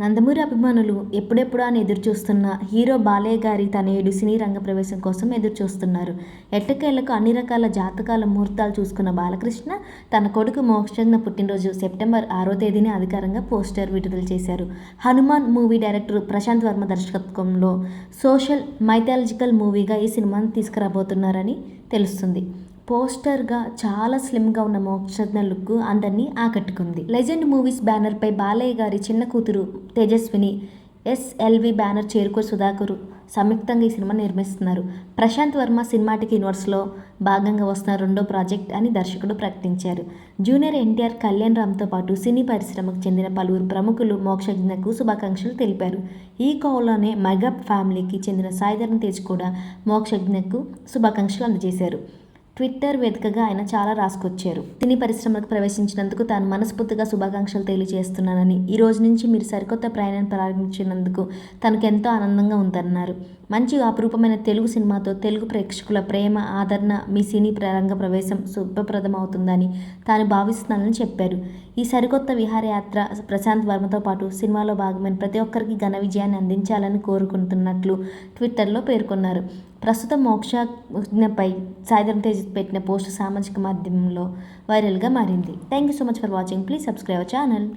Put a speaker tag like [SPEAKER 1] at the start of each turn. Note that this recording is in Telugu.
[SPEAKER 1] నందమూరి అభిమానులు ఎప్పుడెప్పుడా అని ఎదురుచూస్తున్న హీరో బాలయ్య గారి తనయుడు సినీ రంగ ప్రవేశం కోసం ఎదురుచూస్తున్నారు. ఎట్టకేళ్ళకు అన్ని రకాల జాతకాల ముహూర్తాలు చూసుకున్న బాలకృష్ణ తన కొడుకు మోక్షజ్ఞ పుట్టినరోజు సెప్టెంబర్ ఆరో తేదీని అధికారంగా పోస్టర్ విడుదల చేశారు. హనుమాన్ మూవీ డైరెక్టర్ ప్రశాంత్ వర్మ దర్శకత్వంలో సోషల్ మైథాలజికల్ మూవీగా ఈ సినిమాను తీసుకురాబోతున్నారని తెలుస్తుంది. పోస్టర్గా చాలా స్లిమ్గా ఉన్న మోక్షజ్ఞ లుక్ అందరినీ ఆకట్టుకుంది. లెజెండ్ మూవీస్ బ్యానర్పై బాలయ్య గారి చిన్న కూతురు తేజస్విని ఎస్ఎల్వి బ్యానర్ చేరుకో సుధాకరు సంయుక్తంగా ఈ సినిమా నిర్మిస్తున్నారు. ప్రశాంత్ వర్మ సినిమాటిక్ యూనివర్స్లో భాగంగా వస్తున్న రెండో ప్రాజెక్ట్ అని దర్శకుడు ప్రకటించారు. జూనియర్ ఎన్టీఆర్ కళ్యాణ్ రామ్తో పాటు సినీ పరిశ్రమకు చెందిన పలువురు ప్రముఖులు మోక్షజ్ఞకు శుభాకాంక్షలు తెలిపారు. ఈ కోవలోనే మెగా ఫ్యామిలీకి చెందిన సాయిధరం తేజ్ కూడా మోక్షజ్ఞకు శుభాకాంక్షలు అందజేశారు. ట్విట్టర్ వేదికగా ఆయన చాలా రాసుకొచ్చారు. సినీ పరిశ్రమలకు ప్రవేశించినందుకు తాను మనస్ఫూర్తిగా శుభాకాంక్షలు తెలియజేస్తున్నానని ఈ రోజు నుంచి మీరు సరికొత్త ప్రయాణాన్ని ప్రారంభించినందుకు తనకు ఎంతో ఆనందంగా ఉందన్నారు. మంచి అపురూపమైన తెలుగు సినిమాతో తెలుగు ప్రేక్షకుల ప్రేమ ఆదరణ మీ సినీ రంగ ప్రవేశం శుభప్రదమవుతుందని తాను భావిస్తున్నానని చెప్పారు. ఈ సరికొత్త విహారయాత్ర ప్రశాంత్ వర్మతో పాటు సినిమాలో భాగమైన ప్రతి ఒక్కరికి ఘన విజయాన్ని అందించాలని కోరుకుంటున్నట్లు ట్విట్టర్లో పేర్కొన్నారు. ప్రస్తుతం మోక్షజ్ఞపై సాయిధరం తేజ్ పెట్టిన పోస్ట్ సామాజిక మాధ్యమంలో వైరల్గా మారింది. Thank you so much for watching. Please subscribe channel.